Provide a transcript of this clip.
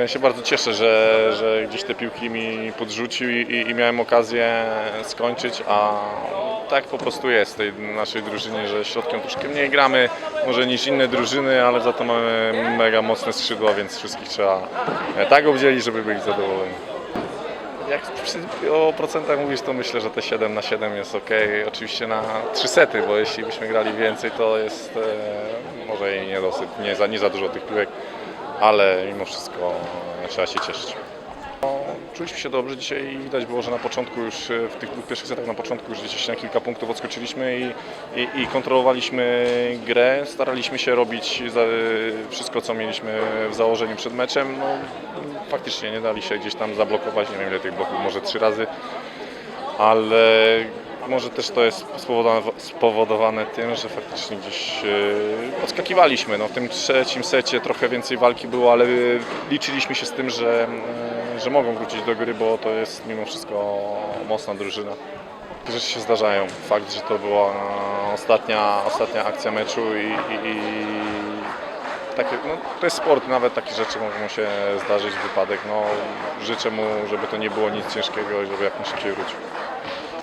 Ja się bardzo cieszę, że, że gdzieś te piłki mi podrzucił i, i, miałem okazję skończyć, a tak po prostu jest w tej naszej drużynie, że środkiem troszkę mniej gramy może niż inne drużyny, ale za to mamy mega mocne skrzydła, więc wszystkich trzeba tak obdzielić, żeby byli zadowoleni. Jak o procentach mówisz, to myślę, że te 7 na 7 jest ok. Oczywiście na 3 sety, bo jeśli byśmy grali więcej, to jest e, może i niedosyt, nie za, nie za dużo tych piłek, ale mimo wszystko e, trzeba się cieszyć. Czuliśmy się dobrze dzisiaj i widać było, że na początku już e, w tych dwóch pierwszych setach na początku już gdzieś na kilka punktów odskoczyliśmy i, i, i kontrolowaliśmy grę, staraliśmy się robić za, wszystko co mieliśmy w założeniu przed meczem. No, faktycznie nie dali się gdzieś tam zablokować, nie wiem ile tych bloków, może trzy razy, ale może też to jest spowodowane, tym, że faktycznie gdzieś e, odskakiwaliśmy. No, w tym trzecim secie trochę więcej walki było, ale liczyliśmy się z tym, że, e, że mogą wrócić do gry, bo to jest mimo wszystko mocna drużyna. Rzeczy się zdarzają. Fakt, że to była ostatnia, ostatnia akcja meczu i, i, i takie, no, to jest sport, nawet takie rzeczy mogą się zdarzyć, wypadek. No, życzę mu, żeby to nie było nic ciężkiego i żeby jak najszybciej wrócił.